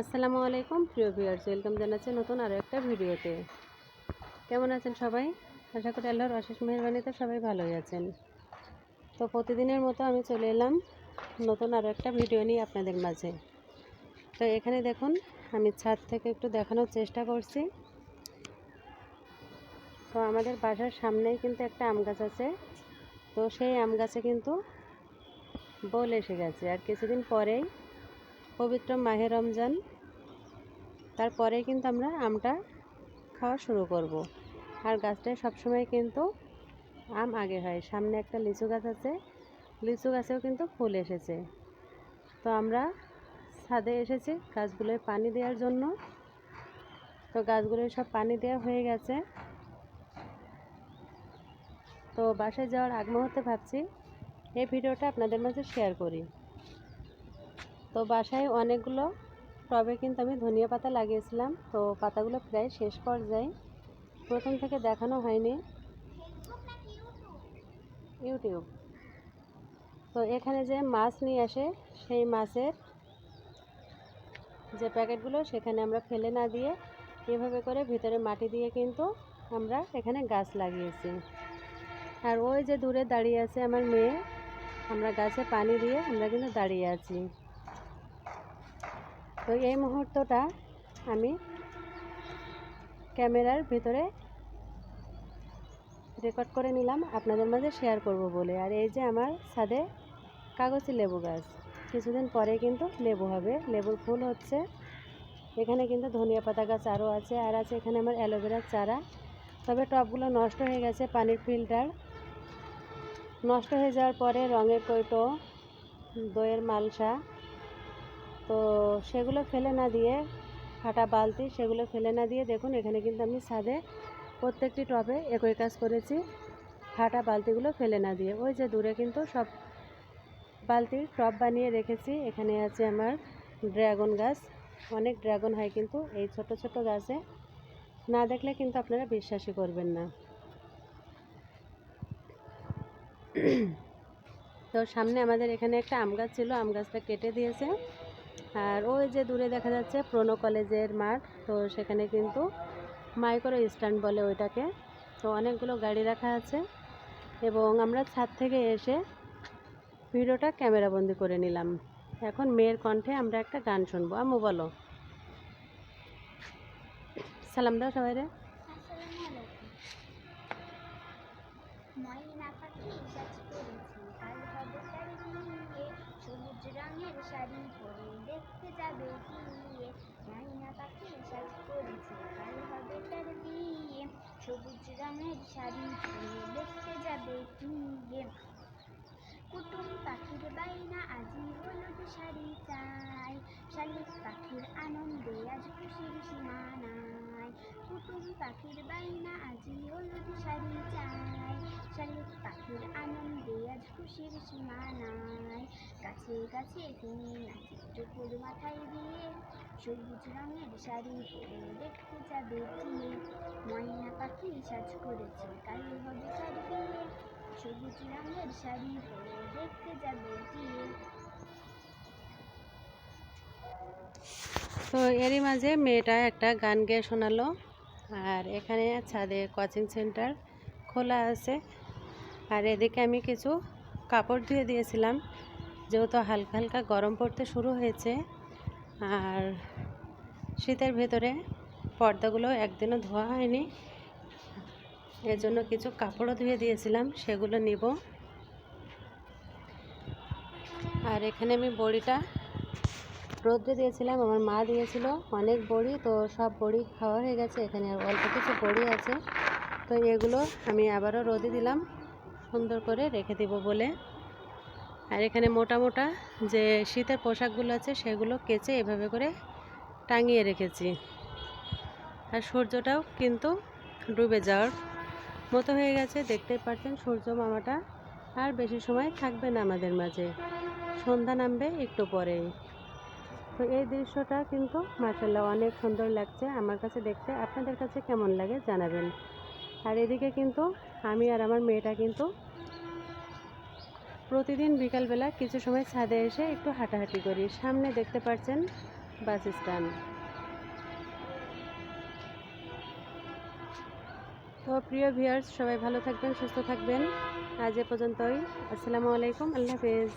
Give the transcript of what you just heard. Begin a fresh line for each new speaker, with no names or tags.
আসসালামু আলাইকুম, প্রিয় ভিউয়ার্স ওয়েলকাম জানাচ্ছি নতুন আরও একটা ভিডিওতে। কেমন আছেন সবাই? আশা করি আল্লাহর অশেষ মেহরবানিতে সবাই ভালোই আছেন। তো প্রতিদিনের মতো আমি চলে এলাম নতুন আরও একটা ভিডিও নিয়ে আপনাদের মাঝে। তো এখানে দেখুন, আমি ছাদ থেকে একটু দেখানোর চেষ্টা করছি। তো আমাদের বাসার সামনেই কিন্তু একটা আম গাছ আছে। তো সেই আম গাছে কিন্তু বল এসে গেছে। আর কিছুদিন পরেই পবিত্র মাহে রমজান তারপরে কিন্তু আমরা আমটা খাওয়া শুরু করব। আর গাছটায় সবসময় কিন্তু আম আগে হয়। সামনে একটা লিচু গাছ আছে। লিচু গাছেও কিন্তু ফুল এসেছে। তো আমরা ছাদে এসেছি গাছগুলোয় পানি দেওয়ার জন্য। তো গাছগুলোয় সব পানি দেওয়া হয়ে গেছে। তো বাসায় যাওয়ার আগ মুহূর্তে ভাবছি, এই ভিডিওটা আপনাদের মাঝে শেয়ার করি। তো বাসায় অনেকগুলো টবে কিন্তু আমি ধনিয়া পাতা লাগিয়েছিলাম। তো পাতাগুলো প্রায় শেষ পর্যায়ে। প্রথম থেকে দেখানো হয়নি। ইউটিউব। তো এখানে যে মাছ নিয়ে আসে, সেই মাছের যে প্যাকেটগুলো, সেখানে আমরা ফেলে না দিয়ে এভাবে করে ভিতরে মাটি দিয়ে কিন্তু আমরা এখানে গাছ লাগিয়েছি। আর ওই যে দূরে দাঁড়িয়ে আছে আমার মেয়ে, আমরা গাছে পানি দিয়ে আমরা কিন্তু দাঁড়িয়ে আছি। তো এই মুহূর্তটা আমি ক্যামেরার ভিতরে রেকর্ড করে নিলাম, আপনাদের মাঝে শেয়ার করব বলে। আর এই যে আমার ছাদে কাগজি লেবু গাছ, কিছুদিন পরে কিন্তু লেবু হবে। লেবুর ফুল হচ্ছে, এখানে কিন্তু ধনিয়া পাতা গাছ আরও আছে, আর আছে এখানে আমার অ্যালোভেরার চারা। তবে টবগুলো নষ্ট হয়ে গেছে, পানির ফিল্টার নষ্ট হয়ে যাওয়ার পরে রঙের কৈটো দইয়ের মালসা তো সেগুলো ফেলে না দিয়ে ফাটা বালতি সেগুলো ফেলে না দিয়ে দেখুন, এখানে কিন্তু আমি ছাদে প্রত্যেকটি টবে একই কাজ করেছি। ফাটা বালতিগুলো ফেলে না দিয়ে। ওই যে দূরে কিন্তু সব বালতির টব বানিয়ে রেখেছি। এখানে আছে আমার ড্রাগন গাছ। অনেক ড্রাগন হয় কিন্তু এই ছোট ছোট গাছে। না দেখলে কিন্তু আপনারা বিশ্বাসই করবেন না। তো সামনে আমাদের এখানে একটা আম গাছ ছিল, আম গাছটা কেটে দিয়েছে। আর ওই যে দূরে দেখা যাচ্ছে প্রনো কলেজের মাঠ, তো সেখানে কিন্তু মাইক্রো স্ট্যান্ড বলে ওইটাকে। তো অনেকগুলো গাড়ি রাখা আছে এবং আমরা ছাদ থেকে এসে ভিডিওটা ক্যামেরাবন্দি করে নিলাম। এখন মেয়ের কণ্ঠে আমরা একটা গান শুনব। আম্মু বলো। সালাম দাও সবাই রে
রঙের শাড়ি পরে দেখতে যাবে গিয়ে কুটুম পাখির বাইনা, আজি হলুদ শাড়ি চাই। শালিক পাখির আনন্দে আজ খুশির সীমা নাই কুটুম পাখির বাইনা, আজি হলুদ শাড়ি চাই। শালিক পাখির আনন্দে আজ খুশির সীমা নাই গাছে গাছে তিনি নাচে টুকুর মাথায় দিয়ে সবুজ রঙের শাড়ি পরে দেখতে যাবে পাখি সাজ করেছে। কাল হবে তার সবুজ রঙের শাড়ি পরে দেখতে যাবে দিয়ে
তো এরই মাঝে মেয়েটা একটা গান গেয়ে শোনালো। আর এখানে ছাদে কোচিং সেন্টার খোলা আছে। আর এদিকে আমি কিছু কাপড় ধুয়ে দিয়েছিলাম। যেহেতু হালকা হালকা গরম পড়তে শুরু হয়েছে। আর শীতের ভেতরে পর্দাগুলো একদিনও ধোয়া হয়নি। এর জন্য কিছু কাপড়ও ধুয়ে দিয়েছিলাম, সেগুলো নিব। আর এখানে আমি বড়িটা রোদ্রে দিয়েছিলাম, আমার মা দিয়েছিল অনেক বড়ি, তো সব বড়ি খাওয়া হয়ে গেছে, এখানে আর অল্প কিছু বড়ি আছে। তো এগুলো আমি আবারও রোদে দিলাম, সুন্দর করে রেখে দিব বলে। আর এখানে মোটা মোটা যে শীতের পোশাকগুলো আছে, সেগুলো কেচে এভাবে করে টাঙিয়ে রেখেছি। আর সূর্যটাও কিন্তু ডুবে যাওয়ার মতো হয়ে গেছে, দেখতেই পাচ্ছেন সূর্য মামাটা আর বেশি সময় থাকবে না আমাদের মাঝে। সন্ধ্যা নামবে একটু পরেই। তো এই দৃশ্যটা কিন্তু মার্শাল্লাহ অনেক সুন্দর লাগছে আমার কাছে দেখতে। আপনাদের কাছে কেমন লাগে জানাবেন। আর এদিকে কিন্তু আমি আর আমার মেয়েটা কিন্তু প্রতিদিন বিকালবেলা কিছু সময় ছাদে এসে একটু হাঁটাহাঁটি করি। সামনে দেখতে পাচ্ছেন বাস স্ট্যান্ড। তো প্রিয় ভিউয়ার্স, সবাই ভালো থাকবেন, সুস্থ থাকবেন। আজ এ পর্যন্তই। আসসালামু আলাইকুম, আল্লাহ হাফেজ।